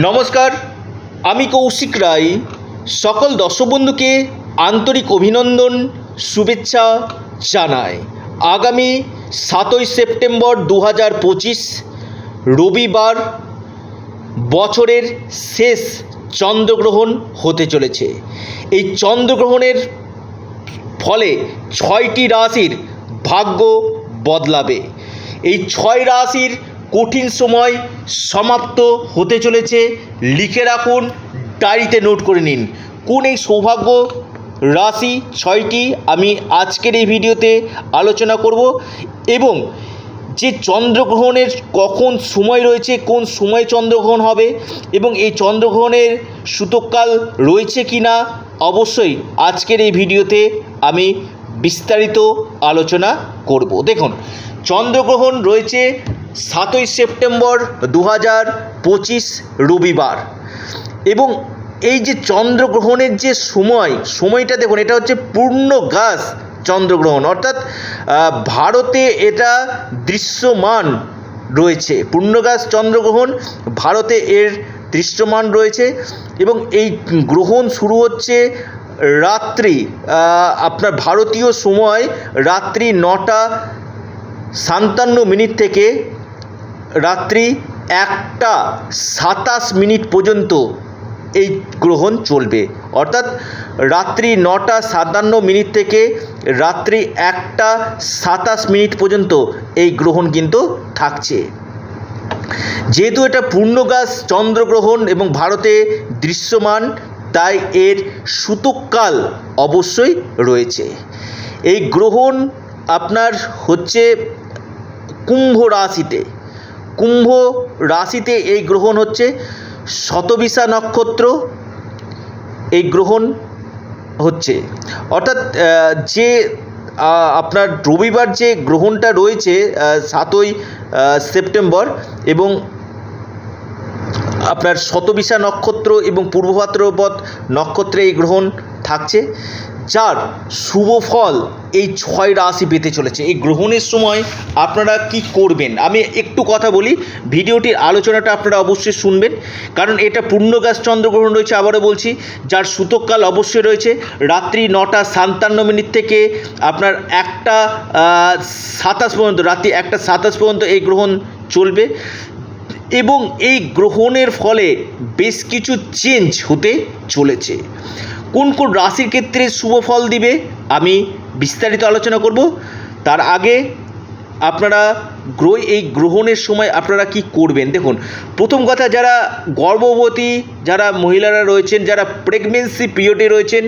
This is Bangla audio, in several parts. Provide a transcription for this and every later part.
নমস্কার, আমি কৌশিক রায়। সকল দর্শক বন্ধুকে আন্তরিক অভিনন্দন, শুভেচ্ছা জানাই। আগামী সাতই সেপ্টেম্বর দু হাজার পঁচিশ, রবিবার বছরের শেষ চন্দ্রগ্রহণ হতে চলেছে। এই চন্দ্রগ্রহণের ফলে ছয়টি রাশির ভাগ্য বদলাবে। এই ছয় রাশির কঠিন সময় সমাপ্ত হতে চলেছে। লিখে রাখুন, ডায়েরিতে নোট করে নিন। কোন এই সৌভাগ্য রাশি ছয়টি আমি আজকের এই ভিডিওতে আলোচনা করব এবং যে চন্দ্রগ্রহণের কখন সময় রয়েছে, কোন সময় চন্দ্রগ্রহণ হবে এবং এই চন্দ্রগ্রহণের সূতককাল রয়েছে কি না অবশ্যই আজকের এই ভিডিওতে আমি বিস্তারিত আলোচনা করব। দেখুন, চন্দ্রগ্রহণ রয়েছে সাতই সেপ্টেম্বর দু হাজার পঁচিশ রবিবার। এবং এই যে চন্দ্রগ্রহণের যে সময়, সময়টা দেখুন, এটা হচ্ছে পূর্ণ গাছ চন্দ্রগ্রহণ। অর্থাৎ ভারতে এটা দৃশ্যমান রয়েছে। পূর্ণগাছ চন্দ্রগ্রহণ, ভারতে এর দৃশ্যমান রয়েছে। এবং এই গ্রহণ শুরু হচ্ছে রাত্রি আপনার ভারতীয় সময় রাত্রি নটা সাতান্ন মিনিট থেকে রাত্রি একটা সাতাশ মিনিট পর্যন্ত এই গ্রহণ চলবে। অর্থাৎ রাত্রি নটা সাতান্ন মিনিট থেকে রাত্রি একটা সাতাশ মিনিট পর্যন্ত এই গ্রহণ কিন্তু থাকছে। যেহেতু এটা পূর্ণগাছ, চন্দ্রগ্রহণ এবং ভারতে দৃশ্যমান, তাই এর সূতককাল অবশ্যই রয়েছে। এই গ্রহণ আপনার হচ্ছে কুম্ভ রাশিতে। কুম্ভ রাশিতে এই গ্রহণ হচ্ছে। শতবিশা নক্ষত্র এই গ্রহণ হচ্ছে। অর্থাৎ যে আপনার রবিবার যে গ্রহণটা রয়েছে সাতই সেপ্টেম্বর এবং আপনার শতবিশা নক্ষত্র এবং পূর্ব ভাদ্রপদ নক্ষত্রে এই গ্রহণ থাকছে। যার শুভ ফল এই ছয় রাশি পেতে চলেছে। এই গ্রহণের সময় আপনারা কি করবেন? আমি একটু কথা বলি। ভিডিওটির আলোচনাটা আপনারা অবশ্যই শুনবেন। কারণ এটা পূর্ণগাছ চন্দ্রগ্রহণ রয়েছে, আবারও বলছি। যার সূতককাল অবশ্যই রয়েছে। রাত্রি নটা সাতান্ন মিনিট থেকে আপনার একটা সাতাশ পর্যন্ত, রাত্রি একটা সাতাশ পর্যন্ত এই গ্রহণ চলবে। এবং এই গ্রহণের ফলে বেশ কিছু চেঞ্জ হতে চলেছে। কোন কোন রাশির ক্ষেত্রে শুভ ফল দিবে আমি বিস্তারিত আলোচনা করব। তার আগে আপনারা গ্রহ, এই গ্রহণের সময় আপনারা কি করবেন? দেখুন, প্রথম কথা যারা গর্ভবতী, যারা মহিলারা রয়েছেন, যারা প্রেগনেন্সি পিরিয়ডে রয়েছেন,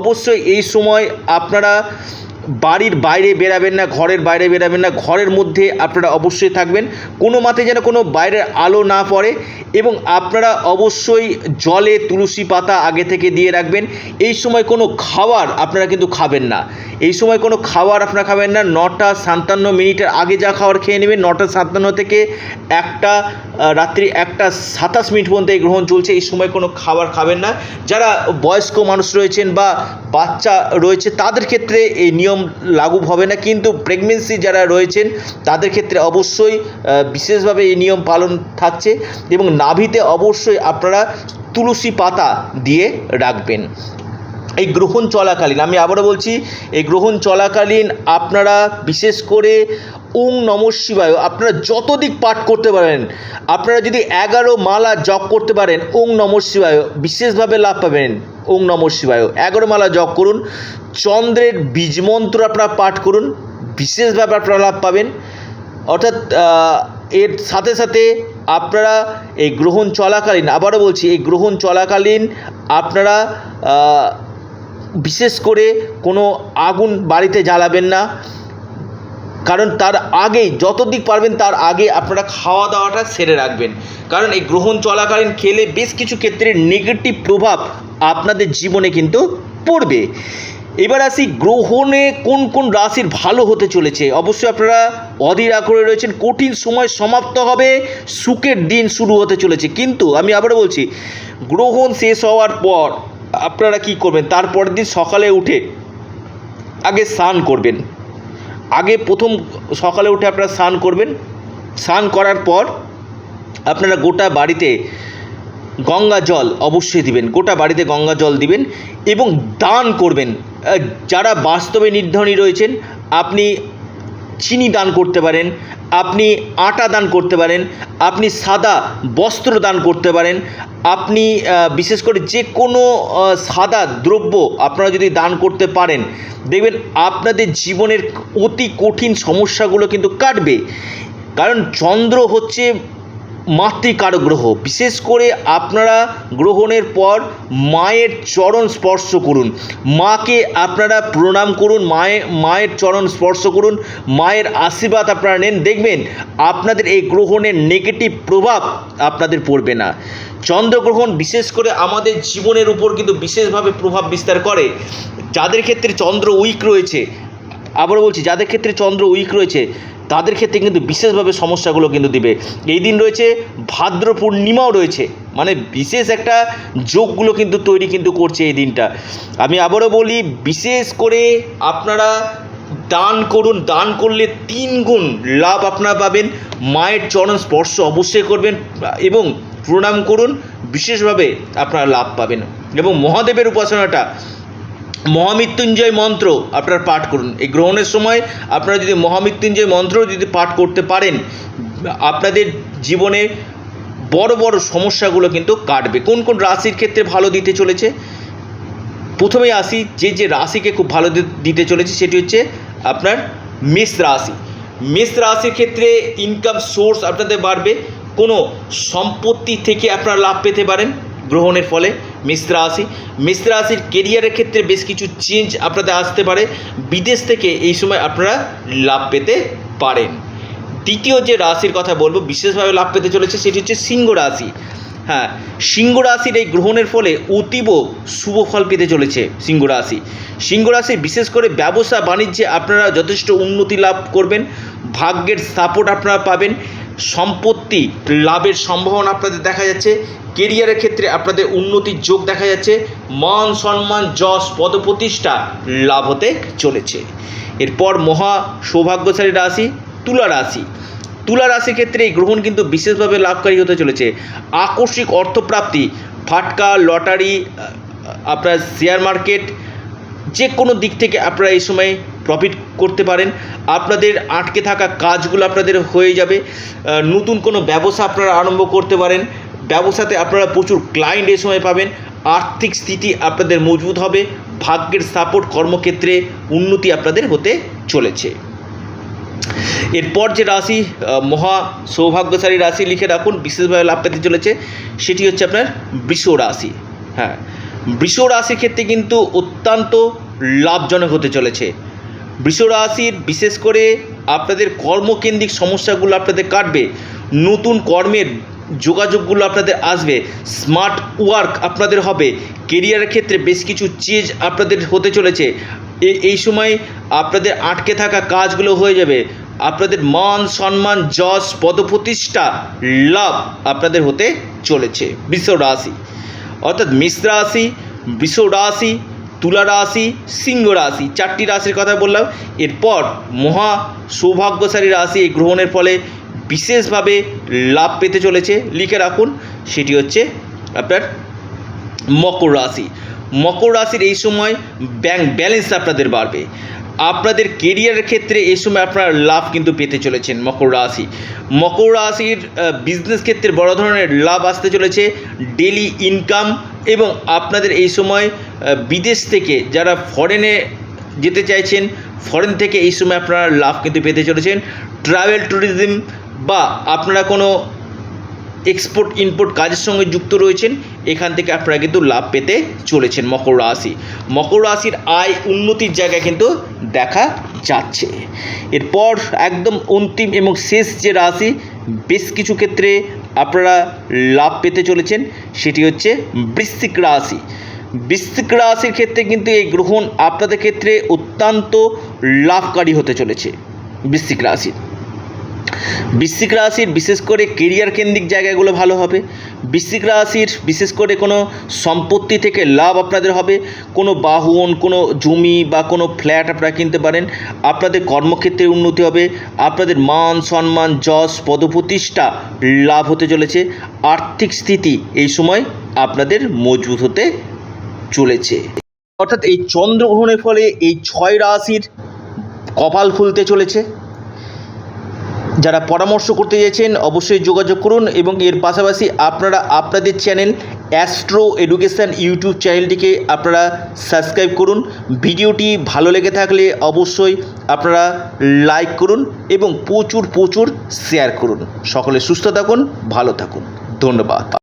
অবশ্যই এই সময় আপনারা বাড়ির বাইরে বেরাবেন না, ঘরের বাইরে বেরাবেন না, ঘরের মধ্যে আপনারা অবশ্যই থাকবেন। কোনো মাতে যেন কোনো বাইরের আলো না পড়ে এবং আপনারা অবশ্যই জলে তুলসী পাতা আগে থেকে দিয়ে রাখবেন। এই সময় কোনো খাবার আপনারা কিন্তু খাবেন না। এই সময় কোনো খাবার আপনারা খাবেন না। নটা সাতান্ন মিনিটের আগে যা খাবার খেয়ে নেবেন। নটা সাতান্ন থেকে একটা রাত্রি একটা সাতাশ মিনিট পর্যন্ত এই গ্রহণ চলছে। এই সময় কোনো খাবার খাবেন না। যারা বয়স্ক মানুষ রয়েছেন বা বাচ্চা রয়েছে, তাদের ক্ষেত্রে এই নিয়ম লাগু হবে না, কিন্তু প্রেগনেন্সি যারা রয়েছেন, তাদের ক্ষেত্রে অবশ্যই বিশেষভাবে এই নিয়ম পালন থাকছে এবং নাভিতে অবশ্যই আপনারা তুলসী পাতা দিয়ে রাখবেন। এই গ্রহণ চলাকালীন, আমি আবারও বলছি, এই গ্রহণ চলাকালীন আপনারা বিশেষ করে ওং নম শিবায়, আপনারা যত দিক পাঠ করতে পারেন, আপনারা যদি এগারো মালা জপ করতে পারেন, ওং নম শিবায় বিশেষভাবে লাভ পাবেন। ওং নম শিবায়। এগারো মালা জপ করুন, চন্দ্রের বীজমন্ত্র আপনারা পাঠ করুন, বিশেষভাবে আপনারা লাভ পাবেন। অর্থাৎ এর সাথে সাথে আপনারা এই গ্রহণ চলাকালীন, আবারও বলছি, এই গ্রহণ চলাকালীন আপনারা বিশেষ করে কোনো আগুন বাড়িতে জ্বালাবেন না। কারণ তার আগেই যত দিক পারবেন, তার আগে আপনারা খাওয়া দাওয়াটা সেরে রাখবেন। কারণ এই গ্রহণ চলাকালীন খেলে বেশ কিছু ক্ষেত্রে নেগেটিভ প্রভাব আপনাদের জীবনে কিন্তু পড়বে। এবার আসি গ্রহণে কোন কোন রাশির ভালো হতে চলেছে? অবশ্যই আপনারা অধীরা করে রয়েছেন, কঠিন সময় সমাপ্ত হবে, সুখের দিন শুরু হতে চলেছে। কিন্তু আমি আবারও বলছি, গ্রহণ শেষ হওয়ার পর আপনারা কি করবেন? তারপরের দিন সকালে উঠে আগে স্নান করবেন। আগে প্রথম সকালে উঠে আপনারা স্নান করবেন। স্নান করার পর আপনারা গোটা বাড়িতে গঙ্গা জল অবশ্যই দিবেন, গোটা বাড়িতে গঙ্গা জল দিবেন এবং দান করবেন। যারা বাস্তবে নির্ধনী রয়েছেন, আপনি চিনি দান করতে পারেন, আপনি আটা দান করতে পারেন, আপনি সাদা বস্ত্র দান করতে পারেন, আপনি বিশেষ করে যে কোনো সাদা দ্রব্য আপনারা যদি দান করতে পারেন, দেখবেন আপনাদের জীবনের অতি কঠিন সমস্যাগুলো কিন্তু কাটবে। কারণ চন্দ্র হচ্ছে মাতৃকারক গ্রহ বিশেষ করে আপনারা গ্রহণের পর মায়ের চরণ স্পর্শ করুন। মাকে আপনারা প্রণাম করুন মায়ের মায়ের চরণ স্পর্শ করুন, মায়ের আশীর্বাদ আপনারা নেন। দেখবেন আপনাদের এই গ্রহণের নেগেটিভ প্রভাব আপনাদের পড়বে না। চন্দ্রগ্রহণ বিশেষ করে আমাদের জীবনের উপর কিন্তু বিশেষভাবে প্রভাব বিস্তার করে। যাদের ক্ষেত্রে চন্দ্র উইক রয়েছে, আবারও বলছি, যাদের ক্ষেত্রে চন্দ্র উইক রয়েছে তাদের ক্ষেত্রে কিন্তু বিশেষভাবে সমস্যাগুলো কিন্তু দিবে। এই দিন রয়েছে ভাদ্র পূর্ণিমাও রয়েছে। মানে বিশেষ একটা যোগগুলো কিন্তু তৈরি কিন্তু করছে এই দিনটা। আমি আবারও বলি, বিশেষ করে আপনারা দান করুন, দান করলে তিন গুণ লাভ আপনারা পাবেন। মায়ের চরণ স্পর্শ অবশ্যই করবেন এবং প্রণাম করুন, বিশেষভাবে আপনারা লাভ পাবেন। এবং মহাদেবের উপাসনাটা মহামৃত্যুঞ্জয় মন্ত্র আপনারা পাঠ করুন। এই গ্রহণের সময় আপনারা যদি মহামৃত্যুঞ্জয় মন্ত্র যদি পাঠ করতে পারেন, আপনাদের জীবনে বড় বড় সমস্যাগুলো কিন্তু কাটবে। কোন কোন রাশির ক্ষেত্রে ভালো দিতে চলেছে? প্রথমে আসি, যে যে রাশিকে খুব ভালো দিতে চলেছে সেটি হচ্ছে আপনার মেষ রাশি। মেষ রাশির ক্ষেত্রে ইনকাম সোর্স আপনাদের বাড়বে। কোনো সম্পত্তি থেকে আপনারা লাভ পেতে পারেন। গ্রহণের ফলে মেষ রাশি। মেষ রাশির কেরিয়ারের ক্ষেত্রে বেশ কিছু চেঞ্জ আপনাদের আসতে পারে। বিদেশ থেকে এই সময় আপনারা লাভ পেতে পারেন। দ্বিতীয় যে রাশির কথা বলব, বিশেষভাবে লাভ পেতে চলেছে সেটি হচ্ছে সিংহ রাশি। হ্যাঁ সিংহ রাশির এই গ্রহণের ফলে অতীব শুভ ফল পেতে চলেছে সিংহ রাশি। সিংহ রাশি বিশেষ করে ব্যবসা, বাণিজ্যে আপনারা যথেষ্ট উন্নতি লাভ করবেন। ভাগ্যের সাপোর্ট আপনারা পাবেন। সম্পত্তি লাভের সম্ভাবনা আপনাদের দেখা যাচ্ছে। কেরিয়ারের ক্ষেত্রে আপনাদের উন্নতির যোগ দেখা যাচ্ছে। মান সম্মান, যশ, পদপ্রতিষ্ঠা লাভ হতে চলেছে। এরপর মহা সৌভাগ্যশালী রাশি তুলা রাশি। তুলা রাশির ক্ষেত্রে এই গ্রহণ কিন্তু বিশেষভাবে লাভকারী হতে চলেছে। আকস্মিক অর্থপ্রাপ্তি, ফাটকা, লটারি আপনার শেয়ার মার্কেট যে কোনো দিক থেকে আপনারা এই সময় প্রফিট করতে পারেন। আপনাদের আটকে থাকা কাজগুলো আপনাদের হয়ে যাবে। নতুন কোনো ব্যবসা আপনারা আরম্ভ করতে পারেন। ব্যবসাতে আপনারা প্রচুর ক্লায়েন্ট এ সময় পাবেন। আর্থিক স্থিতি আপনাদের মজবুত হবে। ভাগ্যের সাপোর্ট কর্মক্ষেত্রে উন্নতি আপনাদের হতে চলেছে। এরপর যে রাশি মহা সৌভাগ্যশালী রাশি লিখে রাখুন, বিশেষভাবে লাভ পেতে চলেছে, সেটি হচ্ছে আপনার বৃষ রাশি। হ্যাঁ বৃষ রাশির ক্ষেত্রে কিন্তু অত্যন্ত লাভজনক হতে চলেছে। বৃষ রাশির বিশেষ করে আপনাদের কর্মকেন্দ্রিক সমস্যাগুলো আপনাদের কাটবে, নতুন কর্মের যোগাযোগগুলো আপনাদের আসবে স্মার্ট ওয়ার্ক আপনাদের হবে কেরিয়ারের ক্ষেত্রে বেশ কিছু চেঞ্জ আপনাদের হতে চলেছে এই সময় আপনাদের আটকে থাকা কাজগুলো হয়ে যাবে, আপনাদের মান সম্মান, যশ, পদপ্রতিষ্ঠা, লাভ আপনাদের হতে চলেছে বৃষ রাশি অর্থাৎ মিশ্র রাশি বৃষ রাশি তুলা রাশি, সিংহ রাশি, চারটি রাশির কথা বললাম। এরপর মহা সৌভাগ্যশালী রাশি এই গ্রহণের ফলে বিশেষভাবে লাভ পেতে চলেছে। লিখে রাখুন, সেটি হচ্ছে আপনার মকর রাশি। মকর রাশির এই সময় ব্যাংক ব্যালেন্স আপনাদের বাড়বে। আপনাদের কেরিয়ারের ক্ষেত্রে এই সময় আপনারা লাভ কিন্তু পেতে চলেছেন মকর রাশি। মকর রাশির বিজনেস ক্ষেত্রে বড় ধরনের লাভ আসতে চলেছে। ডেলি ইনকাম এবং আপনাদের এই সময় বিদেশ থেকে যারা ফরেনে যেতে চাইছেন ফরেন থেকে এই সময় আপনারা লাভ কিন্তু পেতে চলেছেন। ট্রাভেল ট্যুরিজম বা আপনারা কোনো এক্সপোর্ট ইম্পোর্ট কাজের সঙ্গে যুক্ত রয়েছেন, এখান থেকে আপনারা কিন্তু লাভ পেতে চলেছেন মকর রাশি। মকর রাশির আয় উন্নতির জায়গায় কিন্তু দেখা যাচ্ছে। এরপর একদম অন্তিম এবং শেষ যে রাশি, বেশ কিছু ক্ষেত্রে আপনারা লাভ পেতে চলেছেন, সেটি হচ্ছে বৃশ্চিক রাশি। বৃশ্চিক রাশির ক্ষেত্রে কিন্তু এই গ্রহণ আপনাদের ক্ষেত্রে অত্যন্ত লাভকারী হতে চলেছে বৃশ্চিক রাশির। বৃশ্চিক রাশির বিশেষ করে কেরিয়ার কেন্দ্রিক জায়গাগুলো ভালো হবে। বৃশ্চিক রাশির বিশেষ করে কোনো সম্পত্তি থেকে লাভ আপনাদের হবে। কোনো বাহন, কোনো জমি বা কোনো ফ্ল্যাট আপনারা কিনতে পারেন। আপনাদের কর্মক্ষেত্রে উন্নতি হবে। আপনাদের মান, সম্মান, যশ, পদপ্রতিষ্ঠা লাভ হতে চলেছে। আর্থিক স্থিতি এই সময় আপনাদের মজবুত হতে চলেছে। অর্থাৎ এই চন্দ্রগ্রহণের ফলে এই ছয় রাশির কপাল খুলতে চলেছে। যারা পরামর্শ করতে চাইছেন অবশ্যই যোগাযোগ করুন এবং এর পাশাপাশি আপনারা আপনাদের চ্যানেল অ্যাস্ট্রো এডুকেশান ইউটিউব চ্যানেলটিকে আপনারা সাবস্ক্রাইব করুন। ভিডিওটি ভালো লেগে থাকলে অবশ্যই আপনারা লাইক করুন এবং প্রচুর প্রচুর শেয়ার করুন। সকলে সুস্থ থাকুন, ভালো থাকুন। ধন্যবাদ।